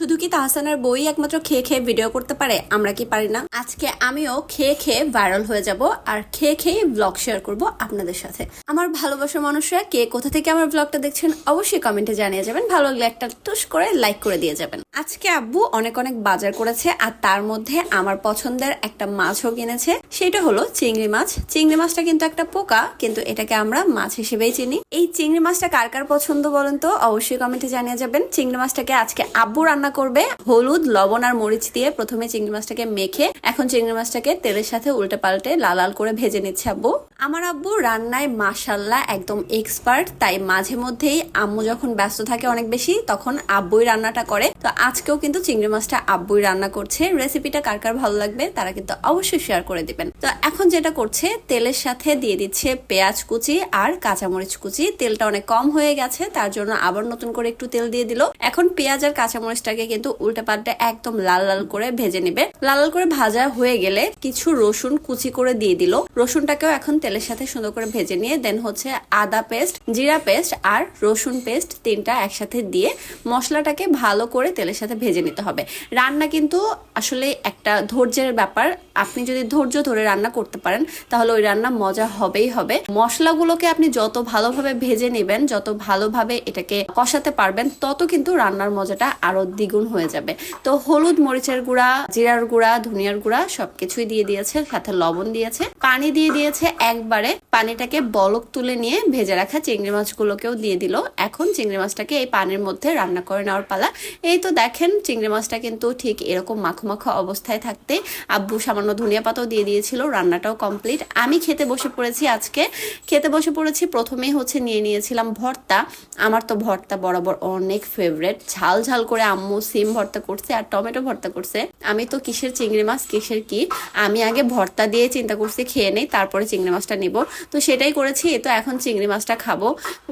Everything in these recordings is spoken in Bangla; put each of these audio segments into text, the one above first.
শুধু কি তাহসানের বই একমাত্র খেয়ে খেয়ে ভিডিও করতে পারে? আমরা কি পারি না? আজকে আমিও খেয়ে খেয়ে ভাইরাল হয়ে যাব আর খেয়ে খেয়ে ব্লগ শেয়ার করব আপনাদের সাথে। আমার ভালোবাসার মানুষরা কে কোথা থেকে আমার ব্লগটা দেখছেন অবশ্যই কমেন্টে জানিয়ে যাবেন। ভালো লাগলে একটা টুস করে লাইক করে দিয়ে যাবেন। আজকে আব্বু অনেক অনেক বাজার করেছে আর তার মধ্যে আমার পছন্দের একটা মাছও কিনেছে। সেটা হলো চিংড়ি মাছ। চিংড়ি মাছটা কিন্তু একটা পোকা, কিন্তু এটাকে আমরা মাছ হিসেবেই চিনি। এই চিংড়ি মাছটা কার কার পছন্দ বলেন তো? অবশ্যই কমেন্টে জানিয়ে যাবেন। চিংড়ি মাছটাকে আজকে আব্বু রান্না করবে। হলুদ, লবণ আর মরিচ দিয়ে প্রথমে চিংড়ি মাছটাকে মেখে এখন চিংড়ি মাছটাকে তেলের সাথে উল্টে পাল্টে লাল লাল করে ভেজে নিচ্ছে আব্বু। আমার আব্বু রান্নায় মাসাল্লাহ একদম এক্সপার্ট তাই মাঝে মধ্যেই আম্মু যখন ব্যস্ত থাকে অনেক বেশি, তখন আব্বুই রান্নাটা করে। তো আজকেও কিন্তু চিংড়ি মাছটা আব্বুই রান্না করছে। রেসিপিটা কার কার ভালো লাগবে তারা কিন্তু অবশ্যই শেয়ার করে দিবেন। তো এখন যেটা করছে, তেলের সাথে দিয়ে দিচ্ছে পেঁয়াজ কুচি আর কাঁচামরিচ কুচি। তেলটা অনেক কম হয়ে গেছে, তার জন্য আবার নতুন করে একটু তেল দিয়ে দিল। এখন পেঁয়াজ আর কাঁচামরিচটাকে কিন্তু উল্টে পাল্টে একদম লাল লাল করে ভেজে নেবে। লাল লাল করে ভাজা হয়ে গেলে কিছু রসুন কুচি করে দিয়ে দিল। রসুনটাকেও এখন তেলের সাথে সুন্দর করে ভেজে নিয়ে দেন হচ্ছে আদা পেস্ট, জিরা পেস্ট আর রসুন পেস্ট তিনটা একসাথে দিয়ে মশলাটাকে ভালো করে তেলের সাথে ভেজে নিতে হবে। রান্না কিন্তু আসলে একটা ধৈর্যের ব্যাপার। আপনি যদি ধৈর্য ধরে রান্না করতে পারেন, তাহলে ওই রান্না মজা হবেই হবে। মশলাগুলোকে আপনি যত ভালোভাবে ভেজে নেবেন, যত ভালোভাবে এটাকে কষাতে পারবেন, তত কিন্তু রান্নার মজাটা আরও দ্বিগুণ হয়ে যাবে। তো হলুদ মরিচের গুঁড়া, জিরার গুঁড়া, ধনিয়ার গুঁড়া সবকিছুই দিয়ে দিয়েছে, সাথে লবণ দিয়েছে, পানি দিয়ে দিয়েছে একবারে পানিটাকে বলক তুলে নিয়ে ভেজে রাখা চিংড়ি মাছগুলোকেও দিয়ে দিল। এখন চিংড়ি মাছটাকে এই পানির মধ্যে রান্না করে নেওয়ার পালা। এই তো দেখেন, চিংড়ি মাছটা কিন্তু ঠিক এরকম মাখো মাখো অবস্থায় থাকতে আব্বু সামান্য ধনিয়া পাতাও দিয়ে দিয়েছিল, রান্নাটাও কমপ্লিট। আমি খেতে বসে পড়েছি আজকে। খেতে বসে পড়েছি, প্রথমেই হচ্ছে নিয়ে নিয়েছিলাম ভর্তা। আমার তো ভর্তা বরাবর অনেক ফেভারেট ঝাল ঝাল করে আম্মু সিম ভর্তা করছে আর টমেটো ভর্তা করছে। আমি তো কিসের চিংড়ি মাছ, কিসের কি? আমি আগে ভর্তা দিয়ে চিন্তা করছি, খেয়ে নেই, তারপরে চিংড়ি মাছটা নিব। তো সেটাই করেছি, তো এখন চিংড়ি মাছটা খাব।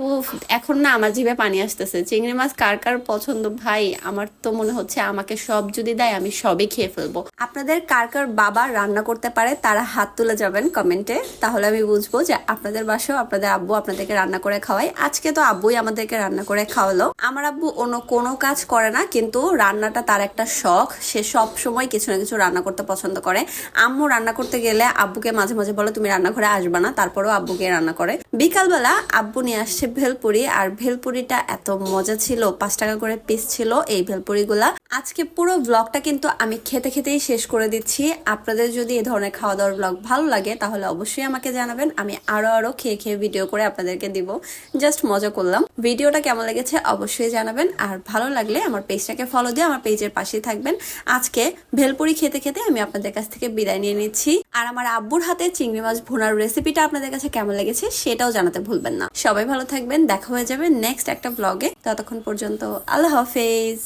ও এখন না আমার জিভে পানি আসতেছে। চিংড়ি মাছ কার কার পছন্দ ভাই? আমার তো মনে হচ্ছে আমাকে সব যদি দেয় আমি সবই খেয়ে ফেলব। আপনাদের কার কার বাবা রান্না করতে পারে তারা হাত তুলে যাবেন কমেন্টে। তাহলে আমি বুঝব যে আপনাদের বাসাও আপনাদের আব্বু আপনাদেরকে রান্না করে খাওয়ায়। আজকে তো আব্বুই আমাদেরকে রান্না করে খাওয়ালো। আমার আব্বু অন্য কোনো কাজ করে না, কিন্তু রান্নাটা তার একটা শখ। সে সব সময় কিছু না কিছু রান্না করতে পছন্দ করে। আম্মু রান্না করতে গেলে আব্বুকে মাঝে মাঝে বলে, তুমি রান্নাঘরে আসবে না। তারপরেও আব্বুকে রান্না করে। বিকালবেলা আব্বু নিয়ে আসছে ভেলপুরি, আর ভেলপুরিটা এত মজা ছিল, পাঁচ টাকা করে পিস ছিল এই ভেলপুরিগুলা। আজকে পুরো ব্লগটা কিন্তু আমি খেতে খেতেই শেষ করে দিচ্ছি। আপনাদের যদি এই ধরনের খাওয়া দাওয়ার ব্লগ ভালো লাগে, তাহলে অবশ্যই আমাকে জানাবেন। আমি আরও আরও খেয়ে খেয়ে ভিডিও করে আপনাদেরকে দিব। জাস্ট মজা করলাম। ভিডিওটা কেমন লেগেছে অবশ্যই জানাবেন। আর ভালো লাগলে আমার পেজটাকে ফলো দিয়ে আমার পেজের পাশেই থাকবেন। আজকে ভেলপুরি খেতে খেতে আমি আপনাদের কাছ থেকে বিদায় নিয়ে নিচ্ছি। আর আমার আব্বুর হাতে চিংড়ি মাছ ভুনার রেসিপিটা আপনাদের কাছে কেমন লেগেছে সেটাও জানাতে ভুলবেন না। সবাই ভালো থাকবেন, দেখা হয়ে যাবে নেক্সট একটা ব্লগে ততক্ষণ পর্যন্ত আল্লাহ হাফেজ।